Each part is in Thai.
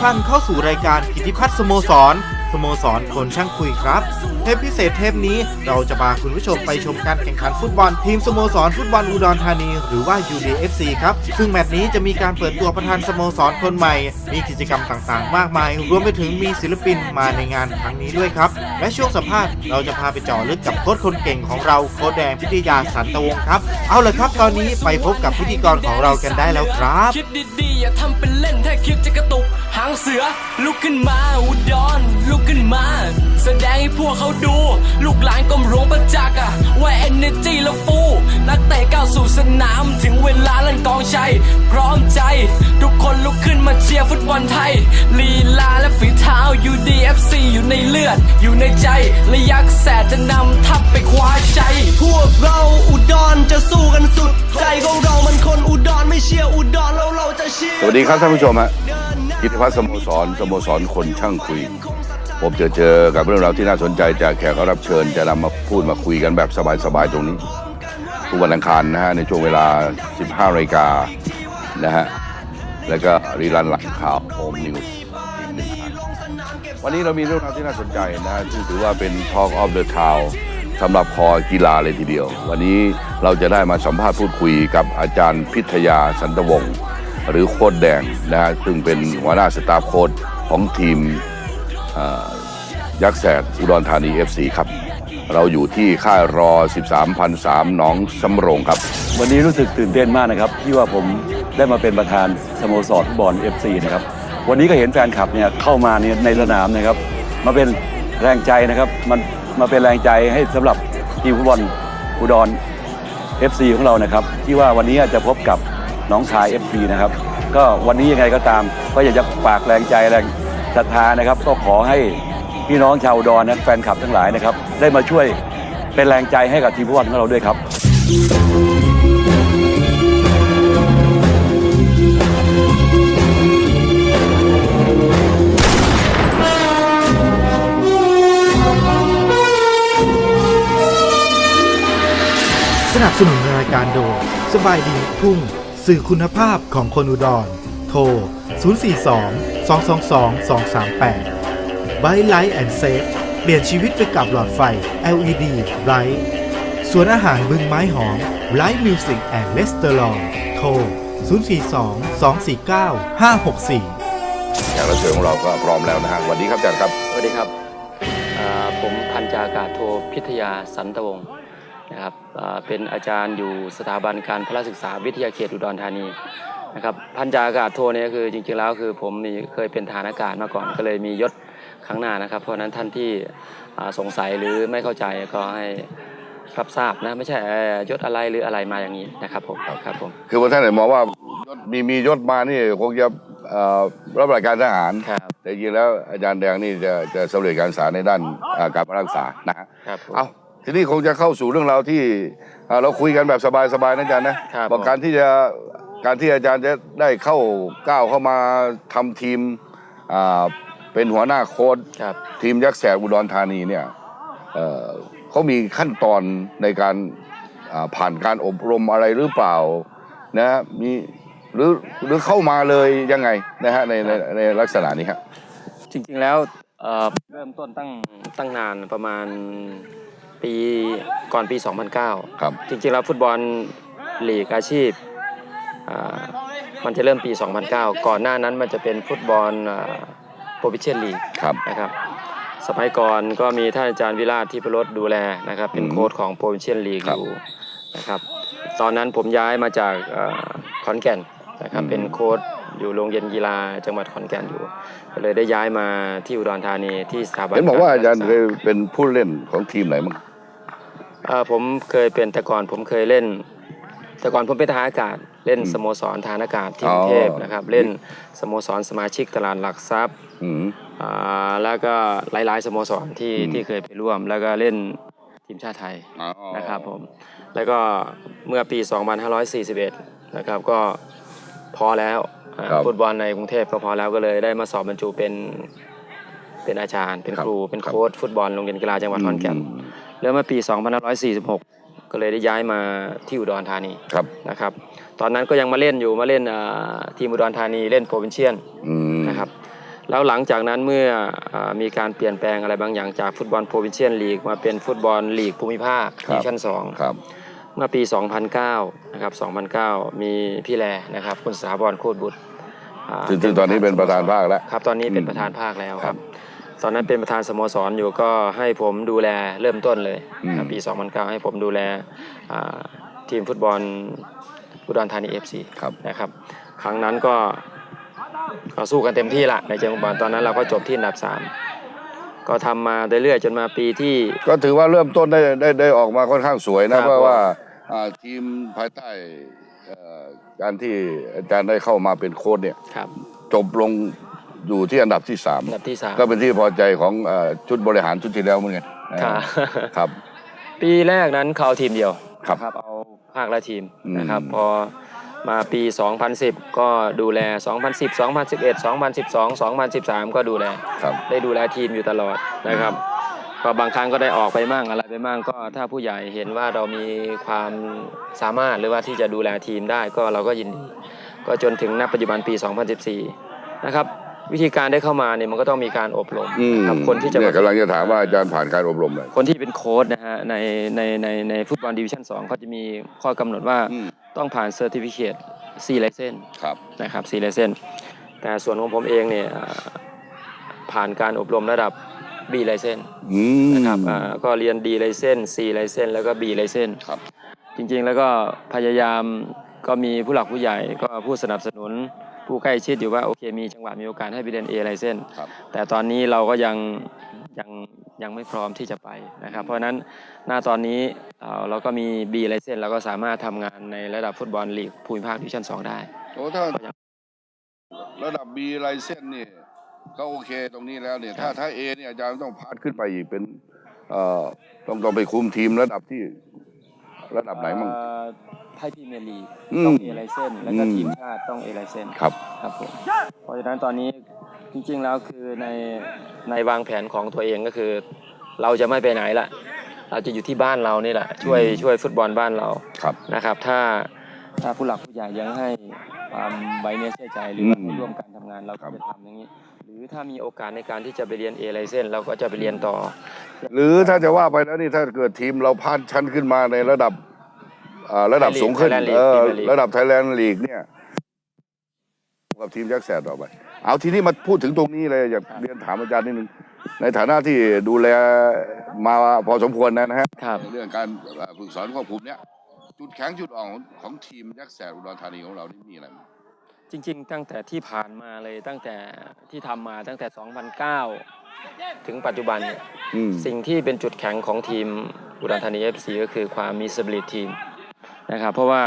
ท่านเข้าสู่รายการกิติพัฒน์สโมสรสโมสรคนช่างคุยครับ เทปพิเศษเทปนี้เราจะพาคุณผู้ชมไปชมการแข่งขันฟุตบอล ทีมสโมสรฟุตบอลอุดรธานี หรือว่า UDFC ครับ ซึ่งแมตช์นี้จะมีการเปิดตัวประธานสโมสรคนใหม่ มีกิจกรรมต่างๆ มากมาย รวมไปถึงมีศิลปินมาในงานครั้งนี้ด้วยครับ และช่วงสัมภาษณ์เราจะพาไปเจาะลึกกับโค้ชคนเก่งของเราโค้ชแดงพิทยาสันตวงศ์ครับ เอาละครับตอนนี้ไปพบกับพิธีกรของเรากันได้แล้วครับคิดดีๆอย่าทำเป็นเล่นถ้าคิดจะกระตุก หางเสือ ลุกขึ้นมาอุดรลุกขึ้นมา แสดงให้พวกเขาดู ลูกหลานกรมหลวงประจักษ์อะว่าเอเนจีและฟู นักเตะก้าวสู่สนาม ถึงเวลาเล่นกองชัย พร้อมใจ ทุกคนลุกขึ้นมาเชียร์ฟุตบอลไทย ลีลาและฝีเท้า UDFC อยู่ในเลือด อยู่ในใจและยักษ์แสดจะนำทัพไปคว้าชัยพวกเราอุดรจะสู้กันสุด ใจของเรามันคนอุดรไม่เชียร์อุดรแล้วเราจะเชียร์สวัสดีครับท่านผู้ชมฮะ กิตพัฒน์สโมสรสโมสรคนช่างคุย ผมเจอเจอกับเรื่องราวที่น่าสนใจจากแขกรับเชิญจะนำมาพูดมาคุยกันแบบสบายๆตรงนี้ ทุกวันอังคารนะฮะในช่วงเวลา 15นาฬิกานะฮะแล้วก็รีรันหลังข่าวโฮมนิวส์อีกหนึ่งครั้งวันนี้เรามีเรื่องราวที่น่าสนใจนะฮะซึ่งถือว่าเป็น Talk of the Town สำหรับคอกีฬาเลยทีเดียว วันนี้เราจะได้มาสัมภาษณ์พูดคุยกับอาจารย์พิทยาสันตวงศ์ หรือโค้ดแดงนะฮะซึ่งเป็นหัวหน้าสตาฟโค้ดของทีมยักษ์แสดอุดรธานี FC ครับ เราอยู่ที่ค่ายรอ 13,003หนองสำโรงครับ วันนี้รู้สึกตื่นเต้นมากนะครับ ที่ว่าผมได้มาเป็นประธานสโมสรฟุตบอล FC นะครับ วันนี้ก็เห็นแฟนคลับเนี่ยเข้ามาเนี่ยในสนามนะครับ มาเป็นแรงใจนะครับมันมาเป็นแรงใจให้สำหรับทีมฟุตบอลอุดร FC ของเรานะครับ ที่ว่าวันนี้จะพบกับ น้องชาย FC นะครับ ก็วันนี้ยังไงก็ตาม ก็อยากจะฝากแรงใจแรงศรัทธานะครับ ก็ขอให้พี่น้องชาวอุดรนะแฟนคลับทั้งหลายนะครับ ได้มาช่วยเป็นแรงใจให้กับทีมฟุตบอลของเราด้วยครับ สนับสนุนรายการโดยสบายดีทุ่ง สื่อคุณภาพของคนอุดร โทร 042 222 238 b i l i g h t and Safe เปลี่ยนชีวิตไปกับหลอดไฟ LED Bright สวนอาหารบึงไม้หอม Light Music and Restaurant โทร 042 249 564แขกรับเชิญของเราก็พร้อมแล้วนะฮะสวัสดีครับอาจารย์ครับ สวัสดีครับอ่าผมพันจากาศโทพิทยาสันตวงศ์ นะครับอ่าเป็นอาจารย์อยู่สถาบันการพละศึกษาวิทยาเขตอุดรธานีนะครับพันจากาศโทเนี่ยคือจริงๆแล้วคือผมนี่เคยเป็นทหารอากาศมาก่อนก็เลยมียศข้างหน้านะครับ เพราะฉะนั้นท่านที่อ่าสงสัยหรือไม่เข้าใจก็ให้รับทราบนะไม่ใช่เอ่อยศอะไรหรืออะไรมาอย่างนี้นะครับผมครับผมคือว่าท่านเนี่ยมองว่ายศมีมียศมานี่คงจะเอ่อรับราชการทหารครับแต่จริงๆแล้วอาจารย์แดงนี่จะจะสำเร็จการศึกษาในด้านอ่าการรักษานะฮะครับผมเอา ทีนี้คงจะเข้าสู่เรื่องราวที่อ่าเราคุยกันแบบสบายๆนะอาจารย์นะครับบอกผม การที่จะการที่อาจารย์จะได้เข้าก้าวเข้ามาทำทีมอ่าเป็นหัวหน้าโค้ช ครับ ทีมยักษ์แสกอุดรธานีเนี่ยเอ่อเขามีขั้นตอนในการอ่าผ่านการอบรมอะไรหรือเปล่านะมีหรือหรือเข้ามาเลยยังไงนะฮะในในในลักษณะนี้ครับจริงๆแล้วเอ่อเริ่มต้นตั้งตั้งนานประมาณ ปีก่อนปี 2009 ครับ จริงๆแล้วฟุตบอลลีกอาชีพอ่ามันจะเริ่มปี 2009 ก่อนหน้านั้นมันจะเป็นฟุตบอลโปรวิเชียนลีกครับ นะครับสมัยก่อนก็มีท่านอาจารย์วิราชที่ประรถดูแลนะครับเป็นอืมโค้ชของโปรวิเชียนลีกครัอบยู่นะครับตอนนั้นผมย้ายมาจากเอ่อขอนแก่นนะครับอืมเป็นโค้ชอยู่โรงเรียนกีฬาจังหวัดขอนแก่นอยู่ก็เลยได้ย้ายมาที่อุดรธานีที่สถาบันเห็นบอกว่าอาจารย์กเคยเป็นผู้เล่นของทีมไหนมั้งเอ่อ ผมเคยเป็นแต่ก่อนผมเคยเล่น แต่ก่อนผมเป็นทหารอากาศ เล่นอืมสโมสรทหารอากาศที่อ๋กอรุงเทพนะครับ เล่นสโมสรสมาชิกตลาดหลักทรัพย์อืมอ่าแล้วก็หลายๆ สโมสรที่อืมที่เคยไปร่วม แล้วก็เล่นทีมชาติไทยอ๋อนะครับผมแล้วก็เมื่อปี 2541 นะครับก็พอแล้วอ่าครับฟุตบอลในกรุงเทพก็พอแล้วก็เลยได้มาสอบบรรจุเป็นเป็นอาจารย์ เป็นครับครูเป็นครับโค้ชฟุตบอลโรงเรียนกีฬาจังหวัดขอนแก่นม แล้วเมื่อปี 2546 ก็เลยได้ย้ายมาที่อุดรธานีครับนะครับ ตอนนั้นก็ยังมาเล่นอยู่มาเล่นอ่าทีมอุดรธานีเล่นโปรวินเชียนอืมนะครับนะครับแล้วหลังจากนั้นเมื่ออามีการเปลี่ยนแปลงอะไรบางอย่างจากฟุตบอลโปรวินเชียนลีกมาเป็นฟุตบอลลีกภูมิภาคครับดิวิชั่นครับ2เมื่อปี 2009 นะครับ 2009 มีพี่แลนะครับคุณสถาบรโคตรบุตรอ่าซึ่งซึ่งตอนนี้เป็นประธานภาคแล้วครับ ตอนนี้เป็นอืมประธานภาคแล้วคครัรับบ ตอนนั้นเป็นประธานสโมสรอยู่ก็ให้ผมดูแลเริ่มต้นเลยอืมครับปี 2009 ให้ผมดูแลอ่าทีมฟุตบอลอุดรธานี FC ครับนะครับ ครั้งนั้นก็ก็สู้กันเต็มที่ละในเชิงฟุตบอลตอนนั้นเราก็จบที่อันดับ 3 ก็ทำมาเรื่อยๆจนมาปีที่ ก็ถือว่าเริ่มต้นได้ได้ได้ออกมาค่อนข้างสวยครันะบเพราะว่าอ่าทีมภายใต้เอ่อการที่อาจารย์ได้เข้ามาเป็นโค้ชเนี่ยครับจบลง อยู่ที่อันดับที่สามอันดับที่สามก็เป็นที่พอใจของเอ่อชุดบริหารชุดที่แล้วเหมือนกันนะครับครับ ปีแรกนั้นเขาเอาทีมเดียวครับนะครับเอาภาคละทีมอืมนะครับพอมาปี 2010 ก็ดูแล 2010 2011 2012 2013 ก็ดูแลครับได้ดูแลทีมอยู่ตลอดนะครับ ก็บางครั้งก็ได้ออกไปมั่งอะไรไปมั่งก็ถ้าผู้ใหญ่เห็นว่าเรามีความสามารถหรือว่าที่จะดูแลทีมได้ก็เราก็ยินดี ก็จนถึงณปัจจุบันปี 2014 นะครับ วิธีการได้เข้ามาเนี่ยมันก็ต้องมีการอบรมอืมนะครับคนที่จะเนี่ยมากำลังจะถามว่าอาจารย์ผ่านการอบรมเลยคนที่เป็นโค้ชนะฮะในในในในฟุตบอลดิวิชั่น2เขาจะมีข้อกำหนดว่าอืม ต้องผ่านเซอร์ติฟิเคตซีไลเซนครับ นะครับซีไลเซนแต่ส่วนของผมเองเนี่ยอ่าผ่านการอบรมระดับ B ไลเซน อืม นะครับอ่าก็เรียน D ไลเซน C ไลเซนแล้วก็ B ไลเซนครับ จริงๆ แล้วก็พยายามก็มีผู้หลักผู้ใหญ่ก็ผู้สนับสนุน ผู้ใกล้ชิดอยู่ว่าโอเคมีจังหวะมีโอกาสให้ไปเรียน A ไลเซนครับแต่ตอนนี้เราก็ยังยังยังไม่พร้อมที่จะไปนะครับ เพราะฉะนั้นหน้าตอนนี้เอ่อเราก็มี B ไลเซนเราก็สามารถทำงานในระดับฟุตบอลลีกภูมิภาคดิวิชั่น2ได้โอ้ถ้าระดับ B ไลเซนเนี่ยก็โอเคตรงนี้แล้วเนี่ยถ้าถ้า A เนี่ยอาจารย์ต้องพาดขึ้นไปอีกเป็นเอ่อต้องต้องไปคุมทีมระดับที่ระดับไหนมั่งเอ่อ ไทยพรีเมียร์ลีกอืมต้อง A ไลเซนแล้วก็อืมทีมชาติต้อง A ไลเซนครับครับผมเพราะฉะนั้นตอนนี้จริงๆแล้วคือในในวางแผนของตัวเองก็คือ เราจะไม่ไปไหนละเราจะอยู่ที่บ้านเรานี่แหละ ช่วยช่วยฟุตบอลบ้านเราครับนะครับ ถ้าถ้าผู้หลักผู้ใหญ่ยังให้ความไว้เนื้อเชื่อใจหรือว่าอืมให้ร่วมกันทำงานเราครัก็บจะทำอย่างนี้ หรือถ้ามีโอกาสในการที่จะไปเรียน A ไลเซนเราก็จะไปเรียนต่อ หรือถ้าจะว่าไปแล้วนี่ถ้าเกิดทีมเราพาดชั้นขึ้นมาในระดับ อ่าระดับสูงขึ้น Thailand League เออ Premier League ระดับไทยแลนด์ลีกเนี่ยกับทีมยักษ์แสดต่อไป เอาทีนี้มาพูดถึงตรงนี้เลยอยากเรียนถามอาจารย์นิดนึงในฐานะที่ดูแลมาพอสมควรนะฮะ ครับในเรื่องการเอ่อฝึกสอนควบคุมเนี่ยจุดแข็งจุดอ่อนของของทีมยักษ์แสดอุดรธานีของเรานี่มีอะไรบ้างจริงๆ ตั้งแต่ที่ผ่านมาเลยตั้งแต่ที่ทำมาตั้งแต่ 2009 ถึงปัจจุบันเนี่ยอืมสิ่งที่เป็นจุดแข็งของทีมอุดรธานี FC ก็คือความมีสปิริตทีม นะครับ เพราะว่า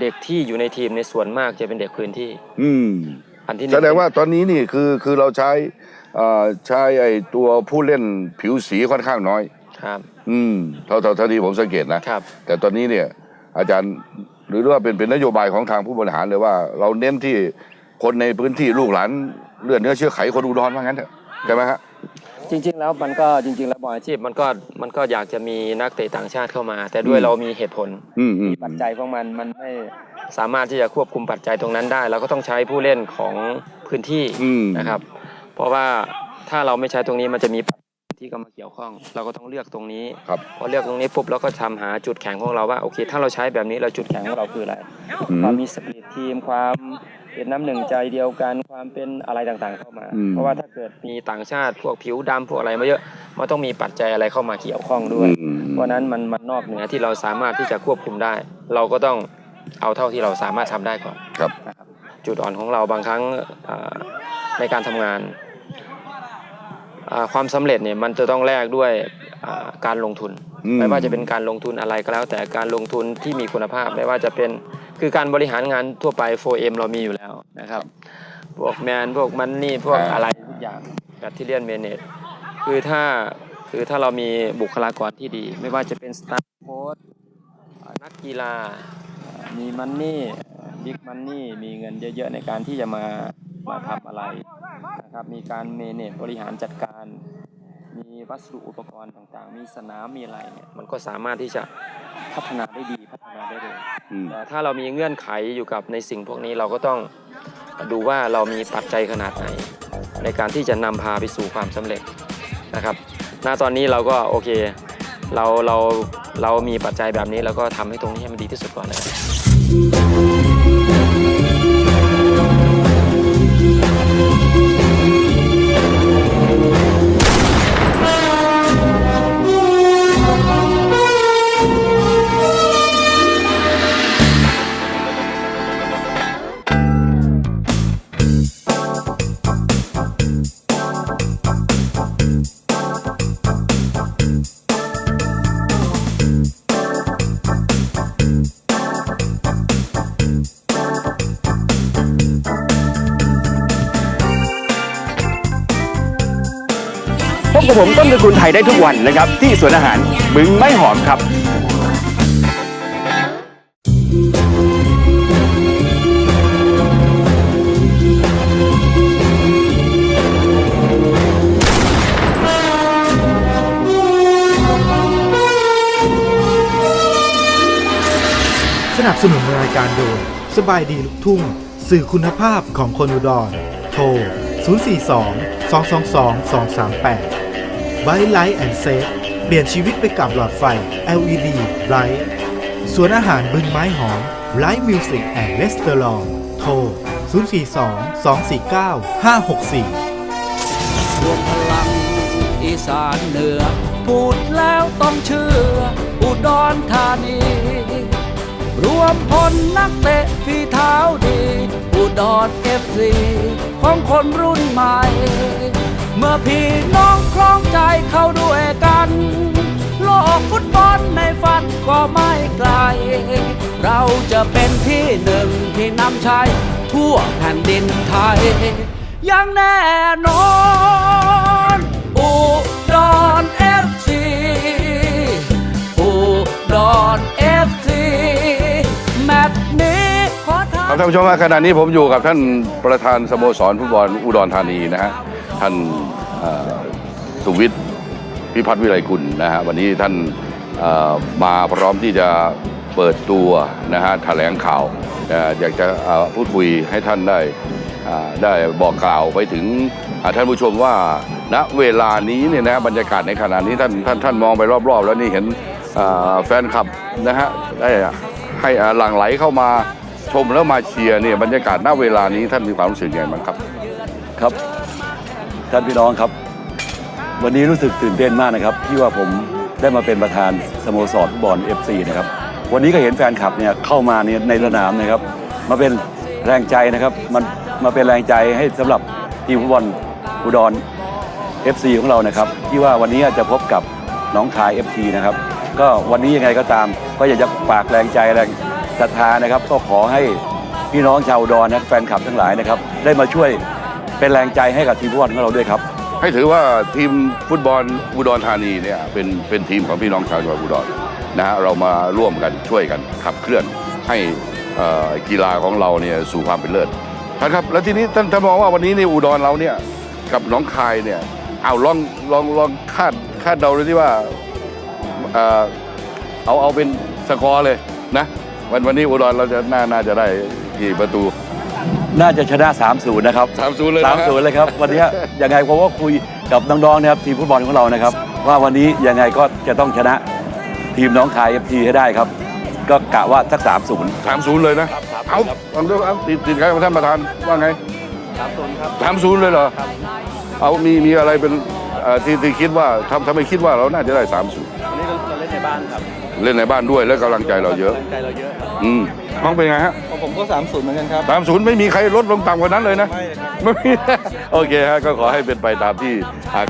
เด็กที่อยู่ในทีมในส่วนมากจะเป็นเด็กพื้นที่ อืมอันที่หแสนึ่งดงว่าตอนนี้นี่คือคือเราใช้เอ่อใช้ไอ้ตัวผู้เล่นผิวสีค่อนข้างน้อย ครับ อืมเท่าเท่าเท่าที่ผมสังเกตนะครับ แต่ตอนนี้เนี่ยอาจารย์หรือว่าเป็นเป็นนโยบายของทางผู้บริหารเลยว่า เราเน้นที่คนในพื้นที่ลูกหลานเลือดเนื้อเชื้อไขคนอุดรว่างั้นเถอะใช่ไหมฮะ จริง ๆ แล้วมันก็จริง ๆ แล้วบอลอาชีพมันก็มันก็อยากจะมีนักเตะต่างชาติเข้ามา แต่ด้วยอืมเรามีเหตุผลอืมอืมมีปัจจัยของมันมันไม่สามารถที่จะควบคุมปัจจัยตรงนั้นได้ เราก็ต้องใช้ผู้เล่นของพื้นที่อืมนะครับ เพราะว่าถ้าเราไม่ใช้ตรงนี้มันจะมีปัจจัยที่เข้ามาเกี่ยวข้อง เราก็ต้องเลือกตรงนี้ ครับพอเลือกตรงนี้ปุ๊บเราก็ทำหาจุดแข็งของเราว่าโอเค ถ้าเราใช้แบบนี้เราจุดแข็งของเราคืออะไร อืม ความมีสปิริตทีมความ เป็นน้ำหนึ่งใจเดียวกันความเป็นอะไรต่างๆเข้ามา อืม เพราะว่าถ้าเกิดมีต่างชาติพวกผิวดำพวกอะไรมาเยอะมันต้องมีปัจจัยอะไรเข้ามาเกี่ยวข้องด้วยอืมเพราะฉะนั้นมันมันนอกเหนือที่เราสามารถที่จะควบคุมได้ เราก็ต้องเอาเท่าที่เราสามารถทำได้ก่อนครับ นะครับจุดอ่อนของเราบางครั้งอ่าในการทำงานอ่าความสำเร็จเนี่ยมันจะต้องแลกด้วยอ่าการลงทุนอืม ไม่ว่าจะเป็นการลงทุนอะไรก็แล้ว แต่การลงทุนที่มีคุณภาพไม่ว่าจะเป็นคือการบริหารงานทั่วไป 4M เรามีอยู่แล้วนะครับพวกแมนพวกมันนี่พวกอะไรทุกอย่างแบบที่เรียนเมเนจคือถ้าคือถ้าเรามีบุคลากรที่ดี ไม่ว่าจะเป็นสตาฟโค้ชนักกีฬามีมันนี่บิ๊กมันนี่มีเงินเยอะๆในการที่จะมามาทำอะไรนะครับมีการเมเนจบริหารจัดการ มีวัสดุอุปกรณ์ต่างๆ มีสนามมีอะไรเนี่ยมันก็สามารถที่จะพัฒนาได้ดีพัฒนาได้เร็วอืมแต่ถ้าเรามีเงื่อนไขอยู่กับในสิ่งพวกนี้เราก็ต้องดูว่าเรามีปัจจัยขนาดไหน ในการที่จะนำพาไปสู่ความสำเร็จนะครับ ณตอนนี้เราก็โอเค เราเราเรามีปัจจัยแบบนี้เราก็ทำให้ตรงนี้ให้มันดีที่สุดก่อนนะครับ บกับผมต้นตระกูลไทยได้ทุกวันนะครับ ที่สวนอาหารบึงไม้หอมครับสนับสนุนรายการโดยสบายดีลูกทุ่ง สื่อคุณภาพของคนอุดร โทร 042 222 238 b i l i g h t and Safe เปลี่ยนชีวิตไปกับหลอดไฟ LED Bright สวนอาหารบึงไม้หอม Light Music and Restaurant โทร 042 249 564 รวมพลังอีสานเหนือ พูดแล้วต้องเชื่อ อุดรธานี รวมพลนักเตะฝีเท้าดี อุดรเอฟซีของคนรุ่นใหม่ เมื่อพี่น้องคล้องใจเข้าด้วยกัน โลกฟุตบอลในฝันก็ไม่ไกล เราจะเป็นที่หนึ่งที่นำชัยทั่วแผ่นดินไทยอย่างแน่นอนอุดรเอฟซีอุดรเอฟซีแมตช์นี้ขอท้า ครับท่านผู้ชมครับขณะนี้ผมอยู่กับท่านประธานสโมสรฟุตบอลอุดรธานีนะฮะ ท่านสุวิทย์พิพัฒน์วิไลกุลนะฮะวันนี้ท่านมาพร้อมที่จะเปิดตัวนะฮะแถลงข่าวอยากจะพูดคุยให้ท่านได้ได้บอกกล่าวไปถึงท่านผู้ชมว่าณเวลานี้เนี่ยนะบรรยากาศในขณะนี้ท่านท่านท่านมองไปรอบๆ แล้วนี่เห็นแฟนคลับนะฮะได้ให้หลั่งไหลเข้ามาชมแล้วมาเชียร์เนี่ยบรรยากาศณเวลานี้ท่านมีความรู้สึกยังไงบ้างครับครับ ท่านพี่น้องครับ วันนี้รู้สึกตื่นเต้นมากนะครับ ที่ว่าผมได้มาเป็นประธานสโมสรฟุตบอล FC นะครับ วันนี้ก็เห็นแฟนคลับเนี่ยเข้ามาเนี่ยในสนามนะครับ มาเป็นแรงใจนะครับมันมาเป็นแรงใจให้สำหรับทีมฟุตบอลอุดร FC ของเรานะครับ ที่ว่าวันนี้จะพบกับน้องคาย FC นะครับ ก็วันนี้ยังไงก็ตาม ก็อยากจะฝากแรงใจแรงศรัทธานะครับ ก็ขอให้พี่น้องชาวอุดรนะแฟนคลับทั้งหลายนะครับ ได้มาช่วย เป็นแรงใจให้กับทีมฟุตบอลของเราด้วยครับ ให้ถือว่าทีมฟุตบอลอุดรธานีเนี่ยเป็นเป็นทีมของพี่น้องชาวจังหวัดอุดรนะฮะเรามาร่วมกันช่วยกันขับเคลื่อนให้เอ่อกีฬาของเราเนี่ยสู่ความเป็นเลิศท่านครับ แล้วทีนี้ท่านท่านมองว่าวันนี้ในอุดรเราเนี่ยกับหน้องคายเนี่ยเอาลองลองลองคาดคาดเดาเลยที่ว่าเอ่อเอาเอาเป็นสกอร์เลยนะวันวันนี้อุดรเราจะน่าน่าจะได้กี่ประตู น่าจะชนะ 3-0 นะครับ 3-0เลยนะ3-0 เลยครับ วันนี้ยังไงผมก็คุยกับน้องๆนะครับทีมฟุตบอลของเรานะครับ ว่าวันนี้ยังไงก็จะต้องชนะทีมน้องคาย FC ให้ได้ครับ ก็กะว่าสัก 3-0 สามศูนย์เลยนะ เอาเอาเอาเอาติดติดใครกับท่านประธานว่าไงสามศูนย์ครับสามศูนย์เลยเหรอ เอามีมีอะไรเป็นเอ่อที่ที่คิดว่าทำทำไมคิดว่าเราน่าจะได้สามศูนย์ บ้านครับเล่นในบ้านด้วยแล้วกำลังใจเราเยอะใจเราเยอะครับอืมห้องเป็นไงฮะผมก็สามศูนย์เหมือนกันครับสามศูนย์ไม่มีใครลดลงต่ำกว่านั้นเลยนะไม่ครับ ไม่มี โอเคฮะก็ขอให้เป็นไปตามที่อะ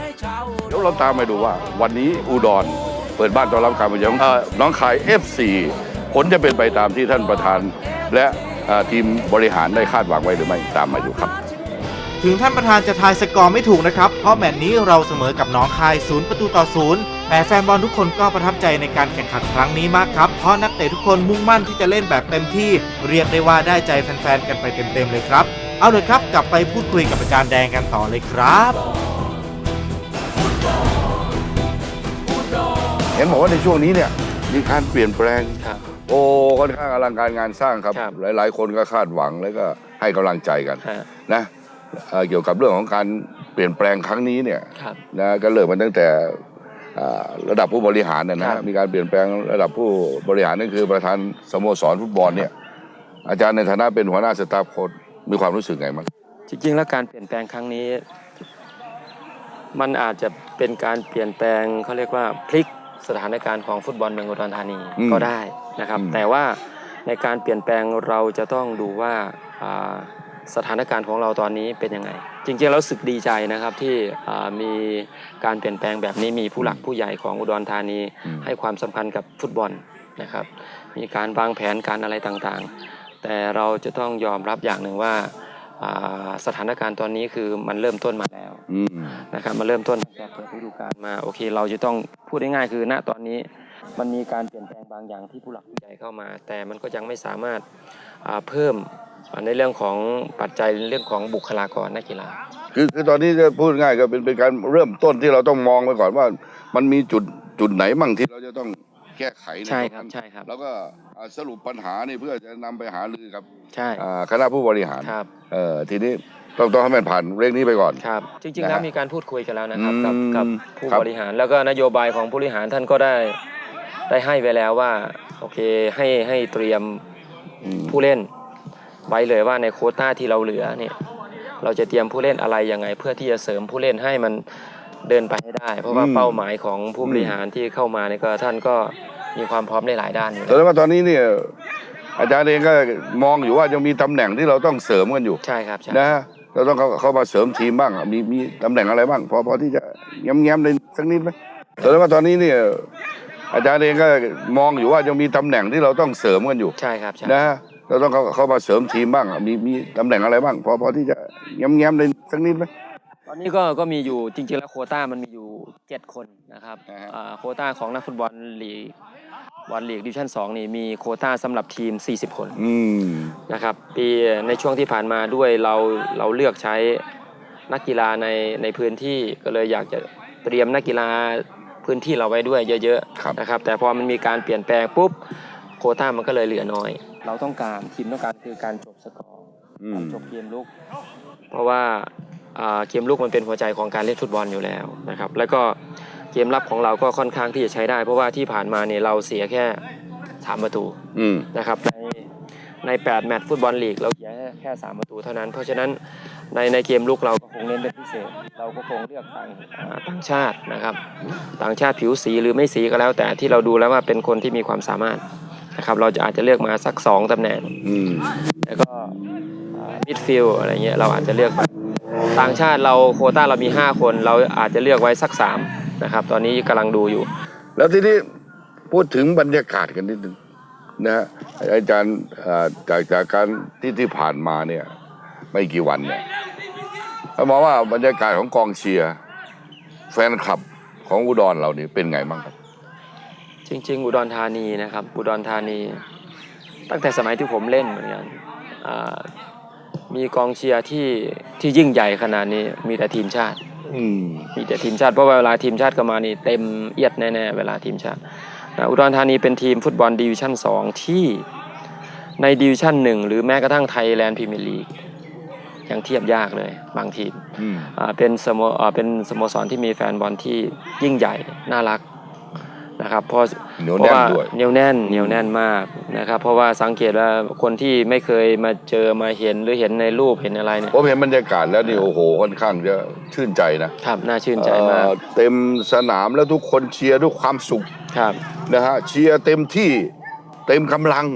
เดี๋ยวเราตามไปดูว่า วันนี้อุดรเปิดบ้านต้อนรับการมาเยือนเอ่อน้องขาย F4 ผลจะเป็นไปตามที่ท่านประธาน และเอ่อทีมบริหารได้คาดหวังไว้หรือไม่ตามมาดูครับ ถึงท่านประธานจะทายสกอร์ไม่ถูกนะครับ เพราะแมตช์นี้เราเสมอกับหน้องคาย0ประตูต่อศูนย์แต่แฟนบอลทุกคนก็ประทับใจในการแข่งขันครั้งนี้มากครับ เพราะนักเตะทุกคนมุ่งมั่นที่จะเล่นแบบเต็มที่ เรียกได้ว่าได้ใจแฟนๆกันไปเต็มๆเลยครับ เอาเลยครับกลับไปพูดคุยกับอาจารย์แดงกันต่อเลยครับเห็นบอกว่าในช่วงนี้เนี่ยมีการเปลี่ยนแปลง ครับโโอ้ค่อนข้างอลังการงานสร้างครับ ครับหลาย ๆ คนก็คาดหวังแล้วก็ให้กำลังใจกันฮะ นะ เอ่อเกี่ยวกับเรื่องของการเปลี่ยนแปลงครั้งนี้เนี่ยครับ นะก็เริ่มมาตั้งแต่อ่าระดับผู้บริหารนะคนะรับมีการเปลี่ยนแปลงระดับผู้บริหารนั่นคือประธานสโมสรฟุตบอลเนี่ยอาจารย์ในฐานะเป็นหัวหน้าสตาฟโค้ชมีความรู้สึกไงบ้างจริงๆ แล้วการเปลี่ยนแปลงครั้งนี้ มันอาจจะเป็นการเปลี่ยนแปลงเขาเรียกว่าพลิกสถานการณ์ของฟุตบอลเมืองอุดรธานีอืมก็ได้นะครับอืมแต่ว่าในการเปลี่ยนแปลงเราจะต้องดูว่าอ่า สถานการณ์ของเราตอนนี้เป็นยังไง จริงๆแล้วรู้สึกดีใจนะครับที่อ่ามีการเปลี่ยนแปลงแบบนี้มีผู้หลักผู้ใหญ่ของอุดรธานีให้ความสำคัญกับฟุตบอลนะครับ มีการวางแผนการอะไรต่างๆ แต่เราจะต้องยอมรับอย่างหนึ่งว่าอ่าสถานการณ์ตอนนี้คือมันเริ่มต้นมาแล้วอืมนะครับมาเริ่มต้นตั้งแต่เปิดฤดูกาลมาโอเค เราจะต้องพูดง่ายๆคือณตอนนี้มันมีการเปลี่ยนแปลงบางอย่างที่ผู้หลักผู้ใหญ่เข้ามา แต่มันก็ยังไม่สามารถอ่าเพิ่มอ่า ในเรื่องของปัจจัยในเรื่องของบุคลากรนักกีฬา คือคือตอนนี้จะพูดง่ายก็เป็นเป็นการเริ่มต้นที่เราต้องมองไปก่อนว่า มันมีจุดจุดไหนมั่งที่เราจะต้องแก้ไขนใช่ครับตงนั้นใช่ครับ แล้วก็อ่าสรุปปัญหานี่เพื่อจะนำไปหารือกับใช่อ่าคณะผู้บริหารครับเออทีนี้ต้องต้องให้มันผ่านเรื่องนี้ไปก่อนครับ จริงๆนะฮะแล้วมีการพูดคุยกันแล้วนะครับกับอืมกับผู้ครับบริหารแล้วก็นโยบายของผู้บริหารท่านก็ได้ได้ให้ไว้แล้วว่าโอเคให้ให้เตรียมอืมผู้เล่น ไว้เลยว่าในโควต้าที่เราเหลือเนี่ยเราจะเตรียมผู้เล่นอะไรยังไง เพื่อที่จะเสริมผู้เล่นให้มันเดินไปให้ได้ เพราะว่าอืมเป้าหมายของผู้บริหารที่เข้ามาเนี่ยก็ท่านก็มีความพร้อมในหลายด้านอยู่แสดงว่าตอนนี้เนี่ยอาจารย์เองก็มองอยู่ว่ายังมีตำแหน่งที่เราต้องเสริมกันอยู่ใช่ครับใช่นะฮะเราต้องเข้าเข้ามาเสริมทีมบ้างอะมีมีตำแหน่งอะไรบ้างพอพอที่จะแง้มแง้มๆเลยสักนิดไหมแสดงว่าตอนนี้เนี่ยอาจารย์เองก็มองอยู่ว่ายังมีตำแหน่งที่เราต้องเสริมกันอยู่ใช่ครับใช่นะฮะ เราต้องเข้าเข้ามาเสริมทีมบ้างอะมีมีตำแหน่งอะไรบ้าง พอพอที่จะแง้มแง้มๆเลยสักนิดไหม ตอนนี้ก็ก็มีอยู่จริงๆแล้วโควต้ามันมีอยู่7คนนะครับอ่าฮะ อ่าโควต้าของนักฟุตบอลลีกบอลลีกดิวิชั่น2นี่มีโควต้าสำหรับทีม 40 คนอืม นะครับปีในช่วงที่ผ่านมาด้วยเราเราเลือกใช้นักกีฬาในในพื้นที่ก็เลยอยากจะเตรียมนักกีฬาพื้นที่เราไว้ด้วยเยอะครับ ๆนะครับแต่พอมันมีการเปลี่ยนแปลงปุ๊บโควต้ามันก็เลยเหลือน้อย เราต้องการทีมต้องการคือการจบสกอร์อืม การจบเกมลุก เพราะว่าอ่าเกมลุกมันเป็นหัวใจของการเล่นฟุตบอลอยู่แล้วนะครับ แล้วก็เกมรับของเราก็ค่อนข้างที่จะใช้ได้ เพราะว่าที่ผ่านมาเนี่ยเราเสียแค่สามประตูอืม นะครับในใน8แมตช์ฟุตบอลลีกเราเสียแค่แค่3ประตูเท่านั้น เพราะฉะนั้นในในเกมลุกเราก็คงเน้นเป็นพิเศษ เราก็คงเลือกต่างอ่าต่างชาตินะครับ ต่างชาติผิวสีหรือไม่สีก็แล้ว แต่ที่เราดูแล้วว่าเป็นคนที่มีความสามารถ นะครับเราจะอาจจะเลือกมาสัก 2ตำแหน่ง อืม แล้วก็มิดฟิลอะไรเงี้ยเราอาจจะเลือกแบบต่างชาติเราโควต้าเรามี 5 คน เราอาจจะเลือกไว้สัก 3 นะครับ ตอนนี้กำลังดูอยู่ แล้วทีนี้พูดถึงบรรยากาศกันนิดนึงนะฮะอาจารย์อ่าจากจากการที่ที่ผ่านมาเนี่ยไม่กี่วันเนี่ยเขามองว่าบรรยากาศของกองเชียร์แฟนคลับของอุดรเรานี่เป็นไงบ้างครับ จริง ๆ อุดรธานีนะครับ อุดรธานี ตั้งแต่สมัยที่ผมเล่นเหมือนกันอ่ามีกองเชียร์ที่ที่ยิ่งใหญ่ขนาดนี้มีแต่ทีมชาติอืมมีแต่ทีมชาติเพราะว่าเวลาทีมชาติเข้ามานี่เต็มเอียดแน่ๆเวลาทีมชาตินะอุดรธานีเป็นทีมฟุตบอลดิวิชั่น2 ที่ในดิวิชั่น1หรือแม้กระทั่งไทยแลนด์พรีเมียร์ลีกยังเทียบยากเลย บางทีมอืมอ่าเป็นสโมอ่าเป็นสโมสรที่มีแฟนบอลที่ยิ่งใหญ่ น่ารัก นะครับเพราะเหนียวเพราะแน่นว่าด้วย เหนียวแน่นเหนียวแน่นมากนะครับ เพราะว่าสังเกตว่าคนที่ไม่เคยมาเจอมาเห็นหรือเห็นในรูปเห็นอะไรเนี่ยผมเห็นบรรยากาศแล้วนี่โอ้โหค่อนข้างจะชื่นใจนะครับน่าชื่นใจมากเอ่อเต็มสนามแล้วทุกคนเชียร์ด้วยความสุขครับ นะฮะเชียร์เต็มที่เต็มกำลัง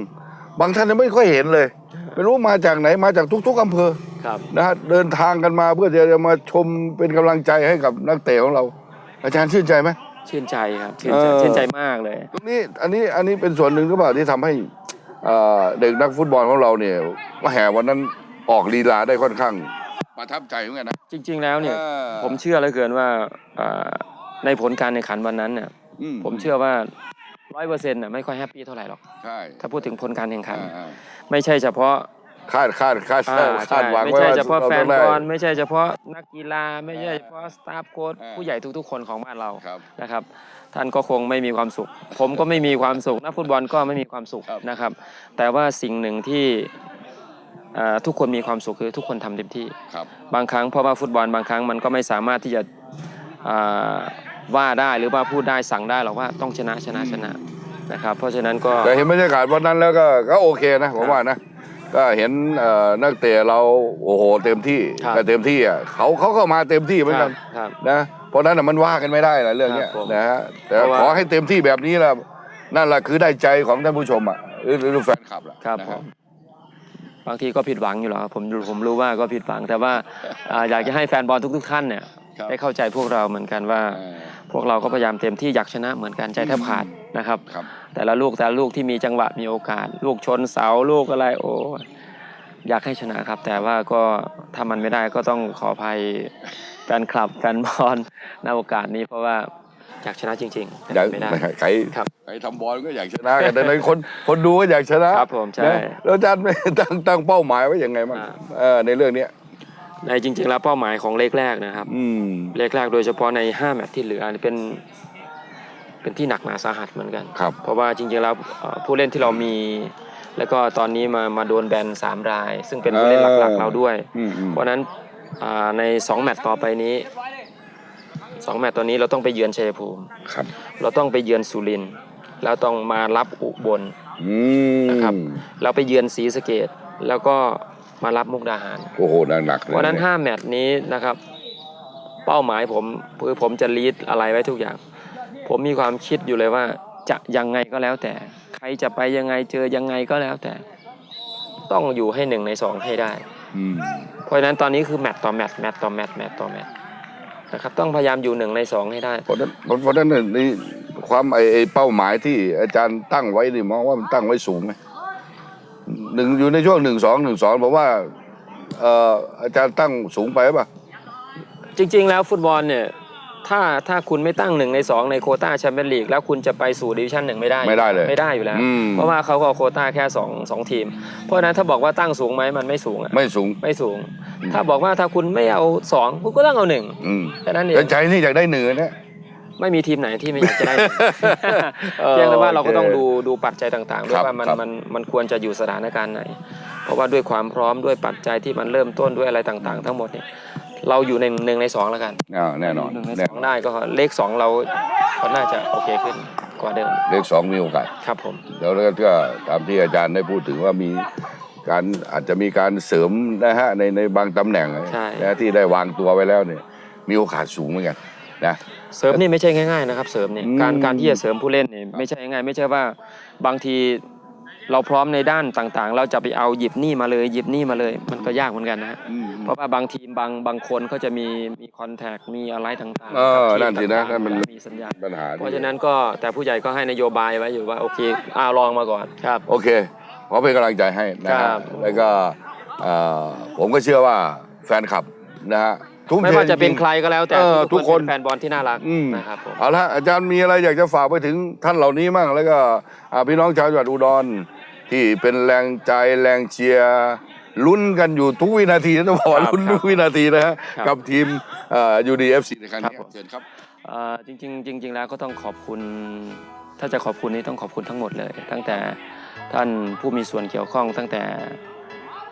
บางท่านยังไม่ค่อยเห็นเลยไม่รู้มาจากไหนมาจากทุก ๆอำเภอครับนะฮะเดินทางกันมาเพื่อจะมาชมเป็นกำลังใจให้กับนักเตะของเรา อาจารย์ชื่นใจไหม ชื่นใจครับชื่นใจเออ ชื่นใจมากเลยตรงนี้อันนี้อันนี้เป็นส่วนหนึ่งหรือเปล่าที่ทำให้เอ่อเด็กนักฟุตบอลของเราเนี่ยว่าแห่วันนั้นออกลีลาได้ค่อนข้างประทับใจเหมือนกันนะ จริง ๆ แล้วเนี่ย เออ ผมเชื่อเหลือเกินว่าอ่าในผลการแข่งขันวันนั้นเนี่ยอืผมเชื่อว่าร้อยเปอร์เซ็นต์ไม่ค่อยแฮปปี้เท่าไหร่หรอก ใช่ถ้าพูดถึงผลการแข่งขัน อ่าไม่ใช่เฉพาะๆ คาดคาดคาดอ่าคาดหวังไม่ไว้ใช่ว่าเฉพาะเราแฟต้นองได้บอลไม่ใช่เฉพาะนักกีฬาไม่ใช่เฉพาะสตาฟโค้ชอ่า ผู้ใหญ่ทุกๆ คนของบ้านเราครับ นะครับ ท่านก็คงไม่มีความสุข ผมก็ไม่มีความสุขนักฟุตบอลก็ไม่มีความสุขครับ นะครับ แต่ว่าสิ่งหนึ่งที่อ่าทุกคนมีความสุขคือทุกคนทำเต็มที่ ครับ บางครั้งเพราะว่าฟุตบอลบางครั้งมันก็ไม่สามารถที่จะอ่าว่าได้หรือว่าพูดได้สั่งได้หรอกว่าต้องชนะชนะชนะนะครับ เพราะฉะนั้นก็ แต่เห็นบรรยากาศวันนั้นแล้วก็ก็โอเคนะผมว่านะ ก็เห็นเอ่อนักเตะเราโอ้โหเต็มที่ครับ ก็เต็มที่อะเขาเขาก็มาเต็มที่เหมือนกันครับ นะเพราะฉะนั้นนะมันว่ากันไม่ได้นะเรื่องเนี้ยครับผมนะฮะแต่เพราะว่า ขอให้เต็มที่แบบนี้ละนั่นแหละคือได้ใจของท่านผู้ชมอะหรือหรือแฟนคลับล่ะครับนะผฮะมบางทีก็ผิดหวังอยู่หรอกครับผมผมรู้ว่าก็ผิดหวังแต่ว่าอ่าอยากจะให้แฟนบอลทุกๆท่านเนี่ยครับ ได้เข้าใจพวกเราเหมือนกันว่า เออ พวกเราก็พยายามเต็มที่อยากชนะเหมือนกันใจแทบขาดนะครับ ครับ แต่ละลูกแต่ละลูกที่มีจังหวะมีโอกาส ลูกชนเสาลูกอะไรโอ้อยากให้ชนะครับ แต่ว่าก็ถ้ามันไม่ได้ก็ต้องขออภัยแฟนคลับแฟนบอลในโอกาสนี้เพราะว่าอยากชนะจริงๆแต่อยากไม่ได้ ใครครับใครทำบอลก็อยากชนะกันแต่ในคนคนดูก็อยากชนะ ครับผมใช่ นะแล้วอาจารย์ไม่ตั้งตั้งเป้าหมายไว้ยังไงบ้างอ่า เออในเรื่องเนี้ย ในจริงๆแล้วเป้าหมายของเลขแรกนะครับ อืมเลขแรกโดยเฉพาะใน5แมตช์ที่เหลือนี่เป็นเป็นที่หนักหนาสาหัสเหมือนกัน ครับ เพราะว่าจริงๆแล้วเอ่อผู้เล่นที่เรามี แล้วก็ตอนนี้มามาโดนแบน3ราย ซึ่งเป็นผู้เล่นหลักๆเราด้วย อืมอืมเพราะฉะนั้นอ่าใน2แมตช์ต่อไปนี้2แมตช์ตอนนี้เราต้องไปเยือนชัยภูมิ ครับ เราต้องไปเยือนสุรินทร์แล้วต้องมารับอุบล อืมนะครับเราไปเยือนศรีสะเกดแล้วก็ มารับมุกดาหารโอ้โหหนักๆเพราะฉะนั้นลย5แมตช์นี้นะครับ เป้าหมายผมคือผมจะลีดอะไรไว้ทุกอย่าง ผมมีความคิดอยู่เลยว่า จะยังไงก็แล้วแต่ ใครจะไปยังไงเจอยังไงก็แล้วแต่ ต้องอยู่ให้หนึ่งในสองให้ได้อืมเพราะฉะนั้นตอนนี้คือแมตช์ต่อแมตช์แมตช์ต่อแมตช์แมตช์ต่อแมตช์นะครับต้องพยายามอยู่หนึ่งในสองให้ได้เพราะฉะนั้นเพราะฉะนั้นเนี่ยนี่ความไอไอ้เป้าหมายที่อาจารย์ตั้งไว้นี่มองว่ามันตั้งไว้สูงไหม หนึ่งอยู่ในช่วงหนึ่งสองหนึ่งสองผมว่าเอ่ออาจารย์ตั้งสูงไปป่ะ จริง ๆ แล้วฟุตบอลเนี่ยถ้าถ้าคุณไม่ตั้งหนึ่งในสองในโควต้าแชมเปี้ยนลีกแล้วคุณจะไปสู่ดิวิชั่นหนึ่งไม่ได้ไม่ได้เลยไม่ได้อยู่แล้วอืมเพราะว่าเขาก็เอาโควต้าแค่สองสองทีม เพราะฉะนั้นถ้าบอกว่าตั้งสูงไหมมันไม่สูงอะไม่สูงไม่สูง ถ้าบอกว่าถ้าคุณไม่เอาสองคุณก็ต้องเอาหนึ่งอืมแค่นั้นเองแต่ใจนี่อยากได้หนึ่งนะ ไม่มีทีมไหนที่ไม่อยากจะได้เออเพียงแต่ว่าเราก็โอเคต้องดูดูปัจจัยต่างๆด้วครัยบว่ามันครับมันมันควรจะอยู่สถานการณ์ไหน เพราะว่าด้วยความพร้อมด้วยปัจจัยที่มันเริ่มต้นด้วยอะไรต่างๆ ทั้งหมดเนี่ยเราอยู่ในหนึ่งในสองแล้วกันอ่าแน่นอนหนึ่งในแน่สองได้ก็เลขสองเราก็น่าจะโอเคขึ้นกว่าเดิมเลขสองมีโอกาสครับผมแล้วก็ตามที่อาจารย์ได้พูดถึงว่ามีการอาจจะมีการเสริมนะฮะในในบางตำแหน่งใช่นะที่ได้วางตัวไว้แล้วเนี่ยมีโอกาสสูงเหมือนกัน นะ เสริมนี่ไม่ใช่ง่ายๆนะครับเสริมเนี่ยอืมการการที่จะเสริมผู้เล่นเนี่ยไม่ใช่ง่ายไม่ใช่ว่าบางทีเราพร้อมในด้านต่างๆ เราจะไปเอาหยิบนี่มาเลยหยิบนี่มาเลย มันก็ยากเหมือนกันนะฮะอืมเพราะว่าบางทีมบางบางคนเขาจะมีมีคอนแทคมีอะไรต่างเออกับทีมนั่นสินะต่างๆนั่นมันมีสัญญาณปัญหาเพราะฉะนั้นก็แต่ผู้ใหญ่ก็ให้นโยบายไว้อยู่ว่าโอเคอ่าลองมาก่อนครับ โอเคขอเป็นกำลังใจให้นะคฮะรับแล้วก็เอ่อผมก็เชื่อว่าแฟนคลับนะฮะ ทุ่มไม่เทว่าจะเป็นริงๆ ใครก็แล้วแต่เออทุกคนเป็นแฟนบอลที่น่ารักอืม นะครับผม เอาละอาจารย์มีอะไรอยากจะฝากไปถึงท่านเหล่านี้มั่งแล้วก็อ่าพี่น้องชาวจังหวัดอุดรที่เป็นแรงใจแรงเชียร์ลุ้นกันอยู่ทุกวินาทีนะต้องบอกว่าครับลุ้นครับทุกวินาทีนะฮะครับ กับทีมยูดีเอฟซีในครั้งนี้ครับผมเชิญครับ เอ่อจริงๆจริงๆแล้วก็ต้องขอบคุณ ถ้าจะขอบคุณนี่ต้องขอบคุณทั้งหมดเลย ตั้งแต่ท่านผู้มีส่วนเกี่ยวข้องตั้งแต่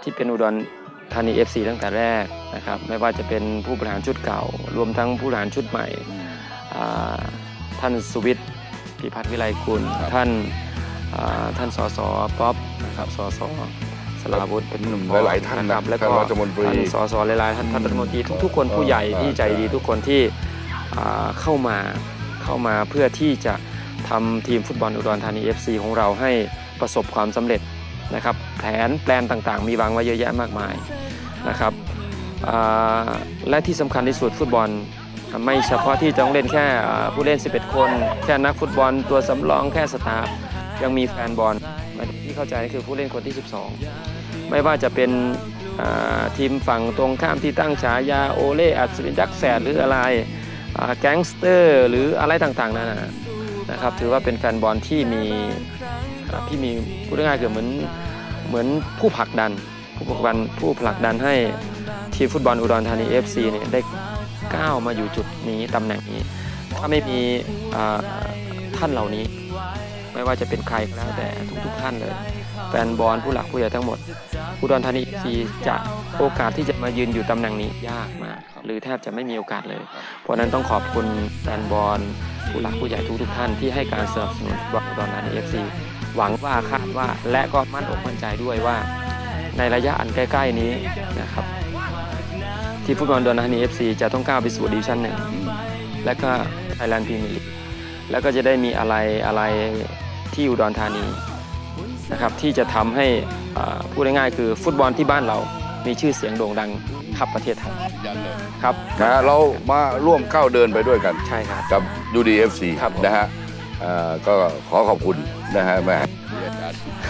ที่เป็นอุดร ธานี FC ตั้งแต่แรกนะครับไม่ว่าจะเป็นผู้บริหารชุดเก่า รวมทั้งผู้บริหารชุดใหม่อ่าท่านสุวิทย์พิพัฒน์วิไลกุลครับท่านอ่าท่านสสป๊อปนะครับสสสลาวุฒิเป็นหนุ่มหลายๆท่านนะครับแล้วก็ท่านรัฐมนตรีท่านสสหลายๆท่านท่านรัฐมนตรีทุกๆคนผู้ใหญ่ที่ใจดีทุกคนที่อ่าเข้ามาเข้ามาเพื่อที่จะทำทีมฟุตบอลอุดรธานี FC ของเราให้ประสบความสำเร็จ นะครับแผนแปลนต่างๆ มีวางไว้เยอะแยะมากมายนะครับและที่สำคัญที่สุดฟุตบอลไม่เฉพาะที่จะต้องเล่นแค่ผู้เล่น 11 คน แค่นักฟุตบอลตัวสำรองแค่สตาฟยังมีแฟนบอลที่เข้าใจคือผู้เล่นคนที่ 12 ไม่ว่าจะเป็นทีมฝั่งตรงข้ามที่ตั้งฉายาโอเล่อัศวินยักษ์แสดหรืออะไรแก๊งสเตอร์ หรืออะไรต่างๆนั่นนะนะครับถือว่าเป็นแฟนบอลที่มี อ่าที่มีพูดง่ายๆคือเหมือนเหมือนผู้ผลักดัน ผู้ผลักดันผู้ผลักดันให้ทีมฟุตบอลอุดรธานี FC เนี่ยได้ก้าวมาอยู่จุดนี้ตำแหน่งนี้ ถ้าไม่มีท่านเหล่านี้ ไม่ว่าจะเป็นใครก็แล้วแต่ทุกๆท่านเลย แฟนบอลผู้หลักผู้ใหญ่ทั้งหมดอุดรธานีซีจะโอกาสที่จะมายืนอยู่ตำแหน่งนี้ยากมาก หรือแทบจะไม่มีโอกาสเลย เพราะนั้นต้องขอบคุณแฟนบอลผู้หลักผู้ใหญ่ทุกๆท่านที่ให้การสนับสนุนบอลอุดรธานีเอฟซี หวังว่าคาดว่าและก็มั่นอกมั่นใจด้วยว่า ในระยะอันใกล้ๆนี้นะครับที่ฟุตบอลอุดรธานีเอฟซีจะต้องก้าวไปสู่ดิวิชั่นหนึ่งและก็ไทยแลนด์พรีเมียร์ลีกแล้วก็จะได้มีอะไรอะไรที่อุดรธานีนะครับที่จะทำให้อ่าพูดง่ายๆคือฟุตบอลที่บ้านเรามีชื่อเสียงโด่งดังขับประเทศไทยครับนะฮะเรามาร่วมก้าวเดินไปด้วยกัน ใช่ครับ กับ UDFC ครับผมนะฮะเอ่อก็ขอขอบคุณ นะฮะแหม่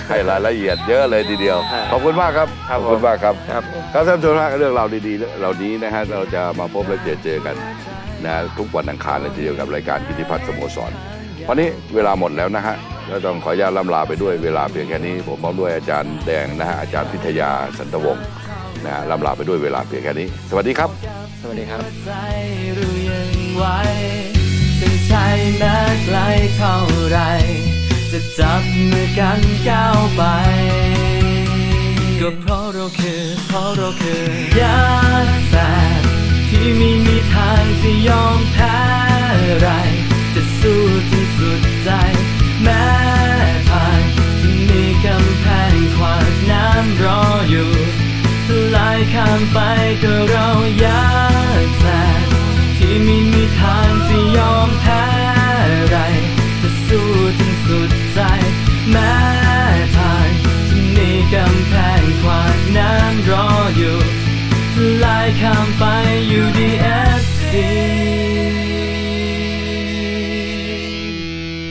ให้รายละเอียดเยอะเลยทีเดียว ขอบคุณมากครับครับขอบคุณมากครับครับ ครับท่านผู้ชมฮะเรื่องราวดีๆเหล่านี้นะฮะเราจะมาพบและเจอเจอกันนะฮะทุกวันอังคารเลยทีเดียวกับรายการกิติพัฒน์สโมสร วันนี้เวลาหมดแล้วนะฮะก็ต้องขออนุญาตล่ำลาไปด้วยเวลาเพียงแค่นี้ ผมพร้อมด้วยอาจารย์แดงนะฮะอาจารย์พิทยาสันตวงศ์นะฮะล่ำลาไปด้วยเวลาเพียงแค่นี้ สวัสดีครับ สวัสดีครับใจรู้ยังไว้ซึ่งใจแม้ไกลเท่าไร จะจับมือกันก้าวไป ก็เพราะเราคือเพราะเราคือยากษ์แสนที่ไม่มีทางที่ยอมแพ้ไร จะสู้จนสุดใจ แม้ทางจะมีกำแพงขวางน้ำรออยู่ทลายข้ามไปก็เรายากษ์แสนที่ไม่มีทางจะยอมแพ้ไร จะสู้จน แม้ทางที่มีกำแพงขวางน้ำรออยู่จะลายข้ามไป UDSC